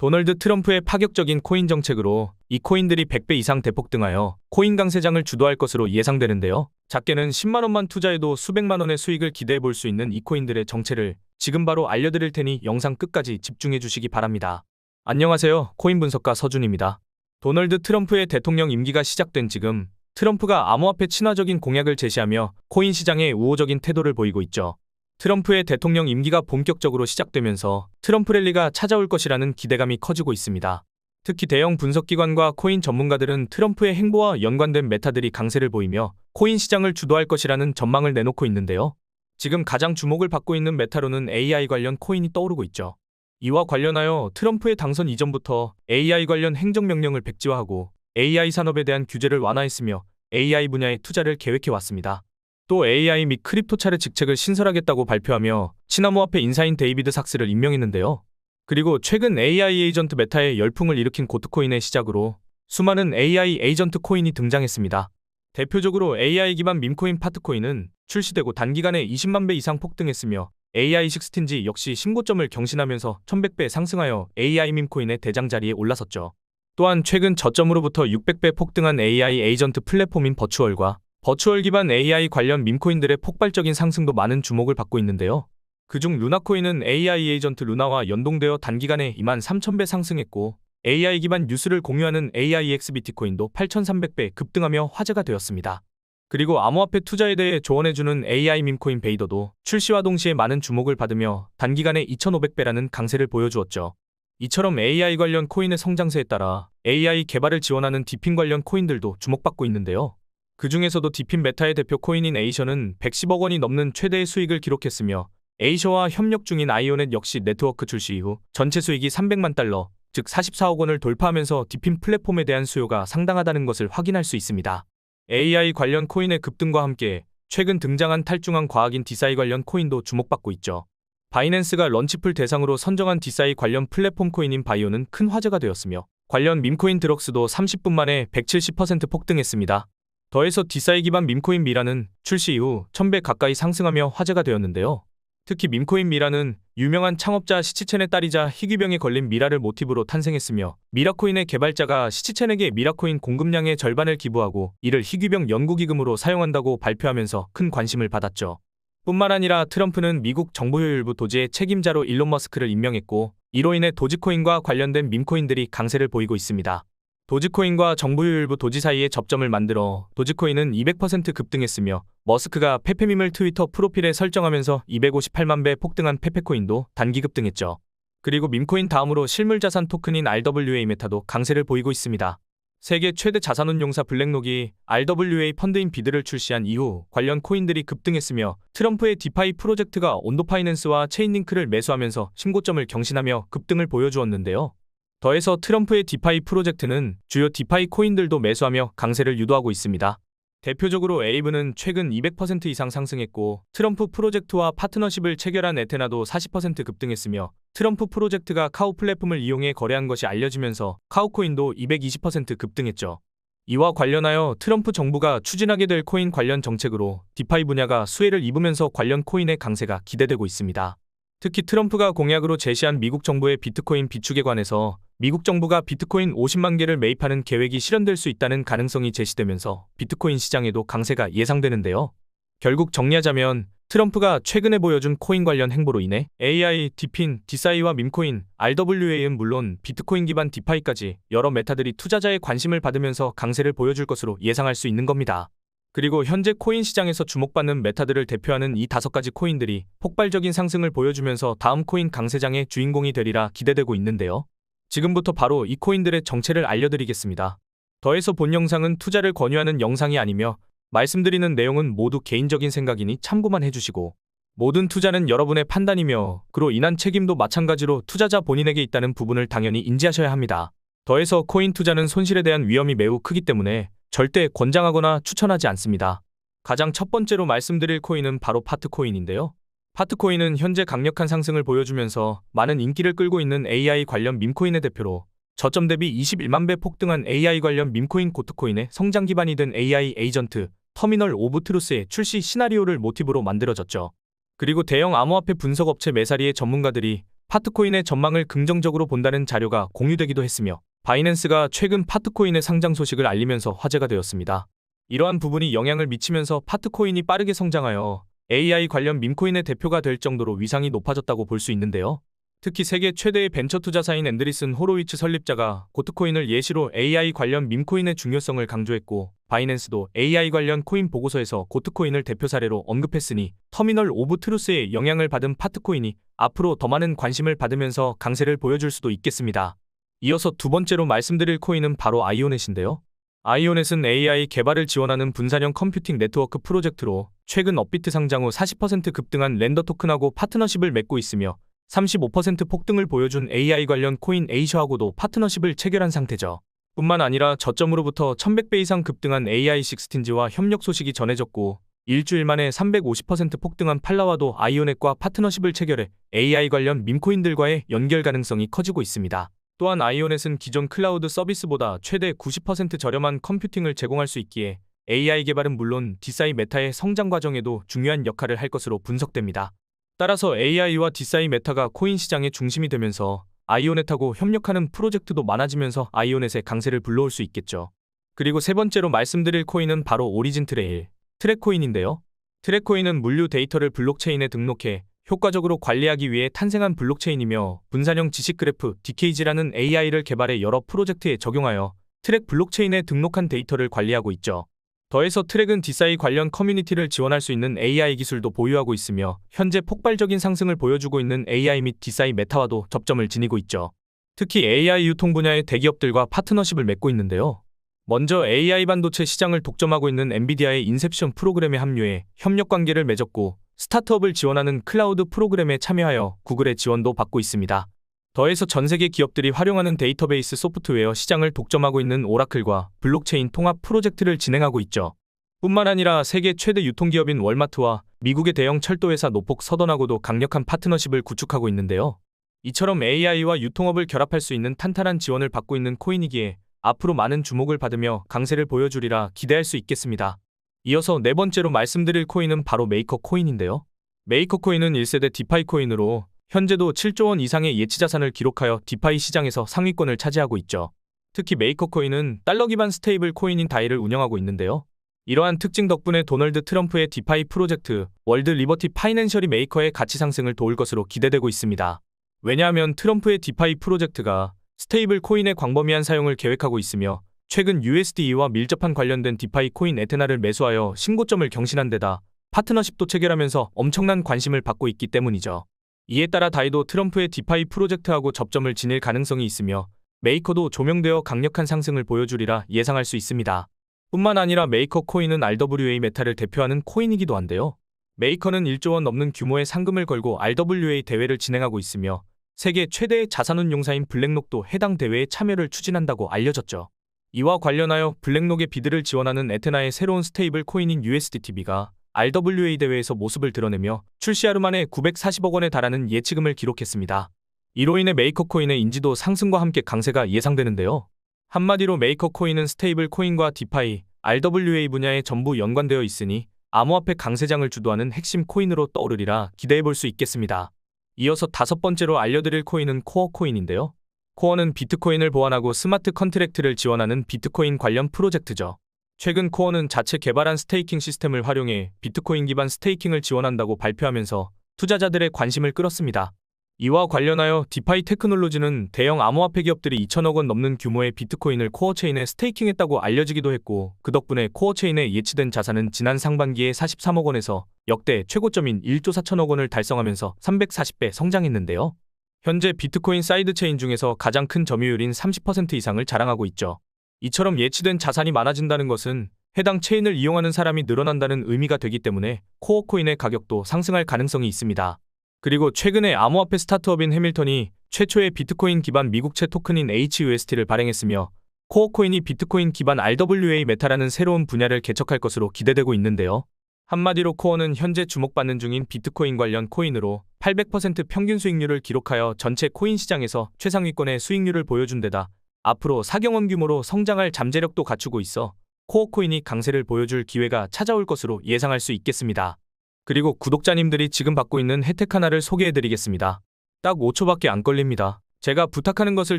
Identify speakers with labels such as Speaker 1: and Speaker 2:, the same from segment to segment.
Speaker 1: 도널드 트럼프의 파격적인 코인 정책으로 이 코인들이 100배 이상 대폭등하여 코인 강세장을 주도할 것으로 예상되는데요. 작게는 10만 원만 투자해도 수백만 원의 수익을 기대해 볼 수 있는 이 코인들의 정체를 지금 바로 알려드릴 테니 영상 끝까지 집중해 주시기 바랍니다. 안녕하세요. 코인 분석가 서준입니다. 도널드 트럼프의 대통령 임기가 시작된 지금 트럼프가 암호화폐 친화적인 공약을 제시하며 코인 시장에 우호적인 태도를 보이고 있죠. 트럼프의 대통령 임기가 본격적으로 시작되면서 트럼프 랠리가 찾아올 것이라는 기대감이 커지고 있습니다. 특히 대형 분석기관과 코인 전문가들은 트럼프의 행보와 연관된 메타들이 강세를 보이며 코인 시장을 주도할 것이라는 전망을 내놓고 있는데요. 지금 가장 주목을 받고 있는 메타로는 AI 관련 코인이 떠오르고 있죠. 이와 관련하여 트럼프의 당선 이전부터 AI 관련 행정명령을 백지화하고 AI 산업에 대한 규제를 완화했으며 AI 분야에 투자를 계획해 왔습니다. 또 AI 및 크립토 차례 직책을 신설하겠다고 발표하며 친암호화폐 인사인 데이비드 삭스를 임명했는데요. 그리고 최근 AI 에이전트 메타의 열풍을 일으킨 고트코인의 시작으로 수많은 AI 에이전트 코인이 등장했습니다. 대표적으로 AI 기반 밈코인 파트코인은 출시되고 단기간에 20만 배 이상 폭등했으며 AI 16지 역시 신고점을 경신하면서 1100배 상승하여 AI 밈코인의 대장 자리에 올라섰죠. 또한 최근 저점으로부터 600배 폭등한 AI 에이전트 플랫폼인 버추얼과 버추얼 기반 AI 관련 밈코인들의 폭발적인 상승도 많은 주목을 받고 있는데요. 그중 루나코인은 AI 에이전트 루나와 연동되어 단기간에 2만 3천배 상승했고 AI 기반 뉴스를 공유하는 AIX 비트코인도 8,300배 급등하며 화제가 되었습니다. 그리고 암호화폐 투자에 대해 조언해주는 AI 밈코인 베이더도 출시와 동시에 많은 주목을 받으며 단기간에 2,500배라는 강세를 보여주었죠. 이처럼 AI 관련 코인의 성장세에 따라 AI 개발을 지원하는 디핀 관련 코인들도 주목받고 있는데요. 그 중에서도 디핀 메타의 대표 코인인 에이셔는 110억 원이 넘는 최대의 수익을 기록했으며 에이셔와 협력 중인 아이오넷 역시 네트워크 출시 이후 전체 수익이 300만 달러, 즉 44억 원을 돌파하면서 디핀 플랫폼에 대한 수요가 상당하다는 것을 확인할 수 있습니다. AI 관련 코인의 급등과 함께 최근 등장한 탈중앙 과학인 디사이 관련 코인도 주목받고 있죠. 바이낸스가 런치풀 대상으로 선정한 디사이 관련 플랫폼 코인인 바이오는 큰 화제가 되었으며 관련 밈코인 드럭스도 30분 만에 170% 폭등했습니다. 더해서 디사이 기반 밈코인 미라는 출시 이후 1000배 가까이 상승하며 화제가 되었는데요. 특히 밈코인 미라는 유명한 창업자 시치첸의 딸이자 희귀병에 걸린 미라를 모티브로 탄생했으며 미라코인의 개발자가 시치첸에게 미라코인 공급량의 절반을 기부하고 이를 희귀병 연구기금으로 사용한다고 발표하면서 큰 관심을 받았죠. 뿐만 아니라 트럼프는 미국 정보효율부 도지의 책임자로 일론 머스크를 임명했고 이로 인해 도지코인과 관련된 밈코인들이 강세를 보이고 있습니다. 도지코인과 정부효율부 도지 사이의 접점을 만들어 도지코인은 200% 급등했으며 머스크가 페페밈을 트위터 프로필에 설정하면서 258만 배 폭등한 페페코인도 단기 급등했죠. 그리고 밈코인 다음으로 실물자산 토큰인 RWA 메타도 강세를 보이고 있습니다. 세계 최대 자산운용사 블랙록이 RWA 펀드인 비드를 출시한 이후 관련 코인들이 급등했으며 트럼프의 디파이 프로젝트가 온도파이낸스와 체인링크를 매수하면서 신고점을 경신하며 급등을 보여주었는데요. 더해서 트럼프의 디파이 프로젝트는 주요 디파이 코인들도 매수하며 강세를 유도하고 있습니다. 대표적으로 에이브는 최근 200% 이상 상승했고 트럼프 프로젝트와 파트너십을 체결한 에테나도 40% 급등했으며 트럼프 프로젝트가 카우 플랫폼을 이용해 거래한 것이 알려지면서 카우코인도 220% 급등했죠. 이와 관련하여 트럼프 정부가 추진하게 될 코인 관련 정책으로 디파이 분야가 수혜를 입으면서 관련 코인의 강세가 기대되고 있습니다. 특히 트럼프가 공약으로 제시한 미국 정부의 비트코인 비축에 관해서 미국 정부가 비트코인 50만 개를 매입하는 계획이 실현될 수 있다는 가능성이 제시되면서 비트코인 시장에도 강세가 예상되는데요. 결국 정리하자면 트럼프가 최근에 보여준 코인 관련 행보로 인해 AI, 디핀, 디사이와 밈코인, RWA는 물론 비트코인 기반 디파이까지 여러 메타들이 투자자의 관심을 받으면서 강세를 보여줄 것으로 예상할 수 있는 겁니다. 그리고 현재 코인 시장에서 주목받는 메타들을 대표하는 이 다섯 가지 코인들이 폭발적인 상승을 보여주면서 다음 코인 강세장의 주인공이 되리라 기대되고 있는데요. 지금부터 바로 이 코인들의 정체를 알려드리겠습니다. 더해서 본 영상은 투자를 권유하는 영상이 아니며 말씀드리는 내용은 모두 개인적인 생각이니 참고만 해주시고 모든 투자는 여러분의 판단이며 그로 인한 책임도 마찬가지로 투자자 본인에게 있다는 부분을 당연히 인지하셔야 합니다. 더해서 코인 투자는 손실에 대한 위험이 매우 크기 때문에 절대 권장하거나 추천하지 않습니다. 가장 첫 번째로 말씀드릴 코인은 바로 파트코인인데요. 파트코인은 현재 강력한 상승을 보여주면서 많은 인기를 끌고 있는 AI 관련 밈코인의 대표로 저점 대비 21만 배 폭등한 AI 관련 밈코인 고트코인의 성장 기반이 된 AI 에이전트 터미널 오브 트루스의 출시 시나리오를 모티브로 만들어졌죠. 그리고 대형 암호화폐 분석업체 메사리의 전문가들이 파트코인의 전망을 긍정적으로 본다는 자료가 공유되기도 했으며 바이낸스가 최근 파트코인의 상장 소식을 알리면서 화제가 되었습니다. 이러한 부분이 영향을 미치면서 파트코인이 빠르게 성장하여 AI 관련 밈코인의 대표가 될 정도로 위상이 높아졌다고 볼 수 있는데요. 특히 세계 최대의 벤처 투자사인 앤드리슨 호로위츠 설립자가 고트코인을 예시로 AI 관련 밈코인의 중요성을 강조했고 바이낸스도 AI 관련 코인 보고서에서 고트코인을 대표 사례로 언급했으니 터미널 오브 트루스의 영향을 받은 파트코인이 앞으로 더 많은 관심을 받으면서 강세를 보여줄 수도 있겠습니다. 이어서 두 번째로 말씀드릴 코인은 바로 아이오넷인데요. 아이오넷은 AI 개발을 지원하는 분산형 컴퓨팅 네트워크 프로젝트로 최근 업비트 상장 후 40% 급등한 렌더 토큰하고 파트너십을 맺고 있으며 35% 폭등을 보여준 AI 관련 코인 에이셔하고도 파트너십을 체결한 상태죠. 뿐만 아니라 저점으로부터 1100배 이상 급등한 AI 식스틴즈와 협력 소식이 전해졌고 일주일 만에 350% 폭등한 팔라와도 아이오넷과 파트너십을 체결해 AI 관련 밈코인들과의 연결 가능성이 커지고 있습니다. 또한 아이오넷은 기존 클라우드 서비스보다 최대 90% 저렴한 컴퓨팅을 제공할 수 있기에 AI 개발은 물론 디사이 메타의 성장 과정에도 중요한 역할을 할 것으로 분석됩니다. 따라서 AI와 디사이 메타가 코인 시장의 중심이 되면서 아이오넷하고 협력하는 프로젝트도 많아지면서 아이오넷의 강세를 불러올 수 있겠죠. 그리고 세 번째로 말씀드릴 코인은 바로 오리진 트레일, 트랙코인인데요. 트랙코인은 물류 데이터를 블록체인에 등록해 효과적으로 관리하기 위해 탄생한 블록체인이며 분산형 지식 그래프 DKG라는 AI를 개발해 여러 프로젝트에 적용하여 트랙 블록체인에 등록한 데이터를 관리하고 있죠. 더해서 트랙은 디사이 관련 커뮤니티를 지원할 수 있는 AI 기술도 보유하고 있으며 현재 폭발적인 상승을 보여주고 있는 AI 및 디사이 메타와도 접점을 지니고 있죠. 특히 AI 유통 분야의 대기업들과 파트너십을 맺고 있는데요. 먼저 AI 반도체 시장을 독점하고 있는 엔비디아의 인셉션 프로그램에 합류해 협력 관계를 맺었고 스타트업을 지원하는 클라우드 프로그램에 참여하여 구글의 지원도 받고 있습니다. 더해서 전 세계 기업들이 활용하는 데이터베이스 소프트웨어 시장을 독점하고 있는 오라클과 블록체인 통합 프로젝트를 진행하고 있죠. 뿐만 아니라 세계 최대 유통기업인 월마트와 미국의 대형 철도회사 노폭 서던하고도 강력한 파트너십을 구축하고 있는데요. 이처럼 AI와 유통업을 결합할 수 있는 탄탄한 지원을 받고 있는 코인이기에 앞으로 많은 주목을 받으며 강세를 보여주리라 기대할 수 있겠습니다. 이어서 네 번째로 말씀드릴 코인은 바로 메이커 코인인데요. 메이커 코인은 1세대 디파이 코인으로 현재도 7조 원 이상의 예치 자산을 기록하여 디파이 시장에서 상위권을 차지하고 있죠. 특히 메이커 코인은 달러 기반 스테이블 코인인 다이를 운영하고 있는데요. 이러한 특징 덕분에 도널드 트럼프의 디파이 프로젝트 월드 리버티 파이낸셜이 메이커의 가치 상승을 도울 것으로 기대되고 있습니다. 왜냐하면 트럼프의 디파이 프로젝트가 스테이블 코인의 광범위한 사용을 계획하고 있으며 최근 USDE와 밀접한 관련된 디파이 코인 에테나를 매수하여 신고점을 경신한 데다 파트너십도 체결하면서 엄청난 관심을 받고 있기 때문이죠. 이에 따라 다이도 트럼프의 디파이 프로젝트하고 접점을 지닐 가능성이 있으며 메이커도 조명되어 강력한 상승을 보여주리라 예상할 수 있습니다. 뿐만 아니라 메이커 코인은 RWA 메타를 대표하는 코인이기도 한데요. 메이커는 1조 원 넘는 규모의 상금을 걸고 RWA 대회를 진행하고 있으며 세계 최대의 자산운용사인 블랙록도 해당 대회에 참여를 추진한다고 알려졌죠. 이와 관련하여 블랙록의 비드를 지원하는 에테나의 새로운 스테이블 코인인 USDTB가 RWA 대회에서 모습을 드러내며 출시 하루 만에 940억 원에 달하는 예치금을 기록했습니다. 이로 인해 메이커 코인의 인지도 상승과 함께 강세가 예상되는데요. 한마디로 메이커 코인은 스테이블 코인과 디파이, RWA 분야에 전부 연관되어 있으니 암호화폐 강세장을 주도하는 핵심 코인으로 떠오르리라 기대해 볼 수 있겠습니다. 이어서 다섯 번째로 알려드릴 코인은 코어 코인인데요. 코어는 비트코인을 보완하고 스마트 컨트랙트를 지원하는 비트코인 관련 프로젝트죠. 최근 코어는 자체 개발한 스테이킹 시스템을 활용해 비트코인 기반 스테이킹을 지원한다고 발표하면서 투자자들의 관심을 끌었습니다. 이와 관련하여 디파이 테크놀로지는 대형 암호화폐 기업들이 2천억 원 넘는 규모의 비트코인을 코어 체인에 스테이킹했다고 알려지기도 했고 그 덕분에 코어 체인에 예치된 자산은 지난 상반기에 43억 원에서 역대 최고점인 1조 4천억 원을 달성하면서 340배 성장했는데요. 현재 비트코인 사이드 체인 중에서 가장 큰 점유율인 30% 이상을 자랑하고 있죠. 이처럼 예치된 자산이 많아진다는 것은 해당 체인을 이용하는 사람이 늘어난다는 의미가 되기 때문에 코어 코인의 가격도 상승할 가능성이 있습니다. 그리고 최근에 암호화폐 스타트업인 해밀턴이 최초의 비트코인 기반 미국채 토큰인 HUST를 발행했으며 코어 코인이 비트코인 기반 RWA 메타라는 새로운 분야를 개척할 것으로 기대되고 있는데요. 한마디로 코어는 현재 주목받는 중인 비트코인 관련 코인으로 800% 평균 수익률을 기록하여 전체 코인 시장에서 최상위권의 수익률을 보여준 데다 앞으로 사경원 규모로 성장할 잠재력도 갖추고 있어 코어코인이 강세를 보여줄 기회가 찾아올 것으로 예상할 수 있겠습니다. 그리고 구독자님들이 지금 받고 있는 혜택 하나를 소개해드리겠습니다. 딱 5초밖에 안 걸립니다. 제가 부탁하는 것을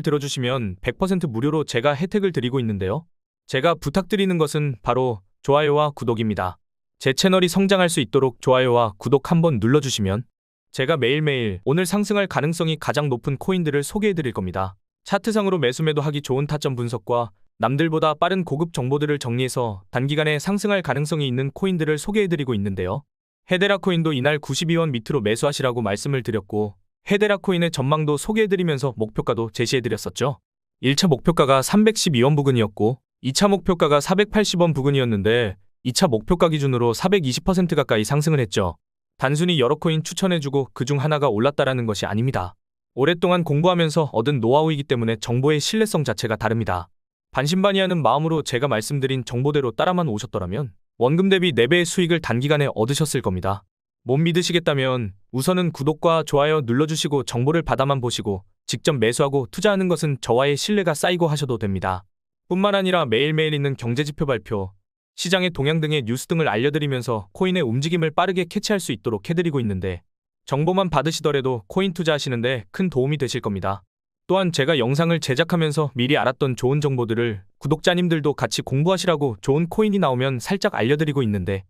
Speaker 1: 들어주시면 100% 무료로 제가 혜택을 드리고 있는데요. 제가 부탁드리는 것은 바로 좋아요와 구독입니다. 제 채널이 성장할 수 있도록 좋아요와 구독 한번 눌러주시면 제가 매일매일 오늘 상승할 가능성이 가장 높은 코인들을 소개해 드릴 겁니다. 차트상으로 매수 매도 하기 좋은 타점 분석과 남들보다 빠른 고급 정보들을 정리해서 단기간에 상승할 가능성이 있는 코인들을 소개해 드리고 있는데요. 헤데라 코인도 이날 92원 밑으로 매수하시라고 말씀을 드렸고 헤데라 코인의 전망도 소개해 드리면서 목표가도 제시해 드렸었죠. 1차 목표가가 312원 부근이었고 2차 목표가가 480원 부근이었는데 2차 목표가 기준으로 420% 가까이 상승을 했죠. 단순히 여러 코인 추천해주고 그 중 하나가 올랐다라는 것이 아닙니다. 오랫동안 공부하면서 얻은 노하우이기 때문에 정보의 신뢰성 자체가 다릅니다. 반신반의하는 마음으로 제가 말씀드린 정보대로 따라만 오셨더라면 원금 대비 4배의 수익을 단기간에 얻으셨을 겁니다. 못 믿으시겠다면 우선은 구독과 좋아요 눌러주시고 정보를 받아만 보시고 직접 매수하고 투자하는 것은 저와의 신뢰가 쌓이고 하셔도 됩니다. 뿐만 아니라 매일매일 있는 경제지표 발표, 시장의 동향 등의 뉴스 등을 알려드리면서 코인의 움직임을 빠르게 캐치할 수 있도록 해드리고 있는데 정보만 받으시더라도 코인 투자하시는데 큰 도움이 되실 겁니다. 또한 제가 영상을 제작하면서 미리 알았던 좋은 정보들을 구독자님들도 같이 공부하시라고 좋은 코인이 나오면 살짝 알려드리고 있는데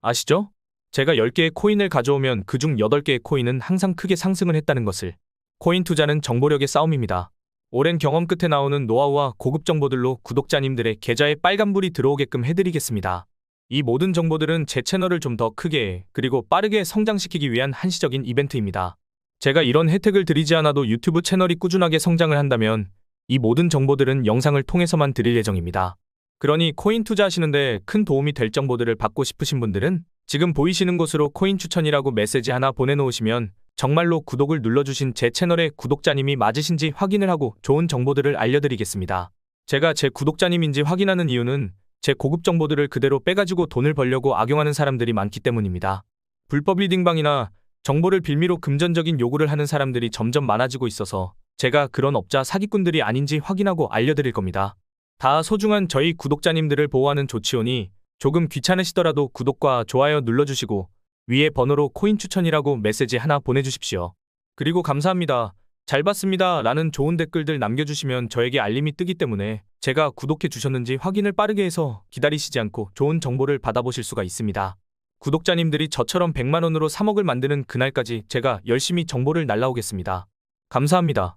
Speaker 1: 아시죠? 제가 10개의 코인을 가져오면 그중 8개의 코인은 항상 크게 상승을 했다는 것을 코인 투자는 정보력의 싸움입니다. 오랜 경험 끝에 나오는 노하우와 고급 정보들로 구독자님들의 계좌에 빨간불이 들어오게끔 해드리겠습니다. 이 모든 정보들은 제 채널을 좀 더 크게 그리고 빠르게 성장시키기 위한 한시적인 이벤트입니다. 제가 이런 혜택을 드리지 않아도 유튜브 채널이 꾸준하게 성장을 한다면 이 모든 정보들은 영상을 통해서만 드릴 예정입니다. 그러니 코인 투자하시는데 큰 도움이 될 정보들을 받고 싶으신 분들은 지금 보이시는 곳으로 코인 추천이라고 메시지 하나 보내놓으시면 정말로 구독을 눌러주신 제 채널의 구독자님이 맞으신지 확인을 하고 좋은 정보들을 알려드리겠습니다. 제가 제 구독자님인지 확인하는 이유는 제 고급 정보들을 그대로 빼가지고 돈을 벌려고 악용하는 사람들이 많기 때문입니다. 불법 리딩방이나 정보를 빌미로 금전적인 요구를 하는 사람들이 점점 많아지고 있어서 제가 그런 업자 사기꾼들이 아닌지 확인하고 알려드릴 겁니다. 다 소중한 저희 구독자님들을 보호하는 조치오니 조금 귀찮으시더라도 구독과 좋아요 눌러주시고 위에 번호로 코인 추천이라고 메시지 하나 보내주십시오. 그리고 감사합니다. 잘 봤습니다. 라는 좋은 댓글들 남겨주시면 저에게 알림이 뜨기 때문에 제가 구독해 주셨는지 확인을 빠르게 해서 기다리시지 않고 좋은 정보를 받아보실 수가 있습니다. 구독자님들이 저처럼 100만원으로 3억을 만드는 그날까지 제가 열심히 정보를 날라오겠습니다. 감사합니다.